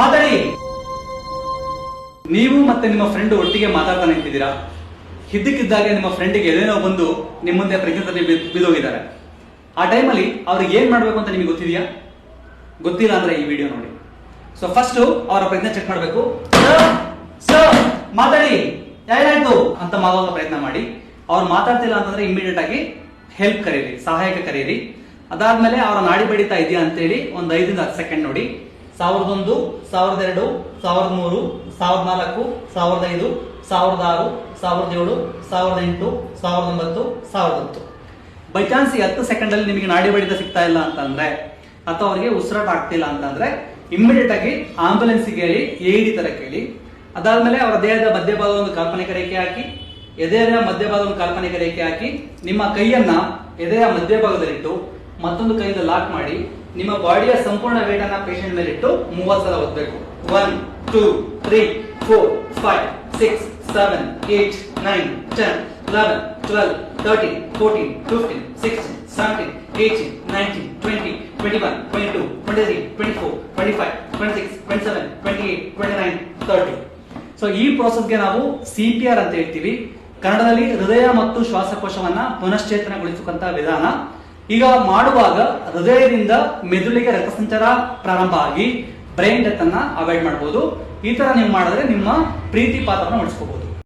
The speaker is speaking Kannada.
ಮಾತಾಡಿ. ನೀವು ಮತ್ತೆ ನಿಮ್ಮ ಫ್ರೆಂಡ್ ಒಟ್ಟಿಗೆ ಮಾತಾಡ್ತಾನೆ ನಿಂತಿದ್ದೀರಾ ಹಿದ್ದಕ್ಕಿದ್ದಾಗೆ ನಿಮ್ಮ ಫ್ರೆಂಡಿಗೆ ಎದೇನೋ ಬಂದು ನಿಮ್ಮ ಮುಂದೆ ಪ್ರಜ್ಞೆದಲ್ಲಿ ಬಿದ್ದೋಗಿದ್ದಾರೆ. ಆ ಟೈಮಲ್ಲಿ ಅವ್ರಿಗೆ ಏನ್ ಮಾಡ್ಬೇಕು ಅಂತ ನಿಮಗೆ ಗೊತ್ತಿದೆಯಾ? ಗೊತ್ತಿಲ್ಲ ಅಂದ್ರೆ ಈ ವಿಡಿಯೋ ನೋಡಿ. ಸೊ ಫಸ್ಟ್ ಅವರ ಪ್ರಜ್ಞೆ ಚೆಕ್ ಮಾಡಬೇಕು. ಮಾತಾಡಿ. ಏನಾಯ್ತು ಅಂತ ಮಾಡುವಾಗ ಪ್ರಯತ್ನ ಮಾಡಿ. ಅವ್ರು ಮಾತಾಡ್ತಿಲ್ಲ ಅಂತಂದ್ರೆ ಇಮಿಡಿಯೇಟ್ ಆಗಿ ಹೆಲ್ಪ್ ಕರೀರಿ ಸಹಾಯಕ ಕರೀರಿ. ಅದಾದ್ಮೇಲೆ ಅವರ ನಾಡಿ ಬಡಿತಾ ಇದೆಯಾ ಅಂತೇಳಿ ಒಂದು ಐದರಿಂದ ಹತ್ತು ಸೆಕೆಂಡ್ ನೋಡಿ. ಸಾವಿರದ ಒಂದು ಸಾವಿರದ ಎರಡು ಸಾವಿರದ ಮೂರು ಸಾವಿರದ ನಾಲ್ಕು ಸಾವಿರದ ಐದು ಸಾವಿರದ ಆರು ಸಾವಿರದ ಏಳು ಸಾವಿರದ ಎಂಟು ಸಾವಿರದ ಒಂಬತ್ತು ಸಾವಿರದ ಹತ್ತು ಬೈ ಚಾನ್ಸ್ ಈ ಹತ್ತು ಸೆಕೆಂಡ್ ಅಲ್ಲಿ ನಿಮಗೆ ನಾಡಿ ಬಡಿತ ಸಿಗ್ತಾ ಇಲ್ಲ ಅಂತಂದ್ರೆ, ಅಥವಾ ಅವರಿಗೆ ಉಸಿರಾಟ ಆಗ್ತಿಲ್ಲ ಅಂತಂದ್ರೆ ಇಮಿಡಿಯೇಟ್ ಆಗಿ ಆಂಬುಲೆನ್ಸ್ ಹೇಳಿ ಏಡಿ ತರ ಕೇಳಿ. ಅದಾದ್ಮೇಲೆ ಅವರ ದೇಹದ ಮಧ್ಯಭಾಗ ಒಂದು ಕಾಲ್ಪನಿಕ ರೇಖೆ ಹಾಕಿ ಎದೆಯ ಒಂದು ಕಾಲ್ಪನಿಕ ರೇಖೆ ಹಾಕಿ, ನಿಮ್ಮ ಕೈಯನ್ನ ಎದೆಯ ಮಧ್ಯಭಾಗದಲ್ಲಿಟ್ಟು ಮತ್ತೊಂದು ಕೈಯಿಂದ ಲಾಕ್ ಮಾಡಿ ನಿಮ್ಮ ಬಾಡಿಯ ಸಂಪೂರ್ಣ ವೇಟ್ ಅನ್ನ ಪೇಷಂಟ್ ಮೇಲೆ ಇಟ್ಟು ಮೂವತ್ತು ಸಲ ಒತ್ತಬೇಕು one two three four five six seven eight nine ten eleven twelve thirteen fourteen fifteen sixteen seventeen eighteen nineteen twenty twenty one twenty two twenty three twenty four twenty five twenty six twenty seven twenty eight twenty nine thirty so ಈ ಪ್ರೋಸೆಸ್ಗೆ ನಾವು ಸಿ ಪಿ ಆರ್ ಅಂತ ಹೇಳ್ತೀವಿ. ಕನ್ನಡದಲ್ಲಿ ಹೃದಯ ಮತ್ತು ಶ್ವಾಸಕೋಶವನ್ನ ಪುನಶ್ಚೇತನಗೊಳಿಸುವಂತಹ ವಿಧಾನ. ಈಗ ಮಾಡುವಾಗ ಹೃದಯದಿಂದ ಮೆದುಳಿಗೆ ರಕ್ತ ಸಂಚಾರ ಪ್ರಾರಂಭ ಆಗಿ ಬ್ರೈನ್ ಡೆತ್ ಅನ್ನ ಅವಾಯ್ಡ್ ಮಾಡಬಹುದು ಈ ತರ ನೀವು ಮಾಡಿದ್ರೆ ನಿಮ್ಮ ಪ್ರೀತಿ ಪಾತ್ರನ ಉಳಿಸ್ಕೋಬಹುದು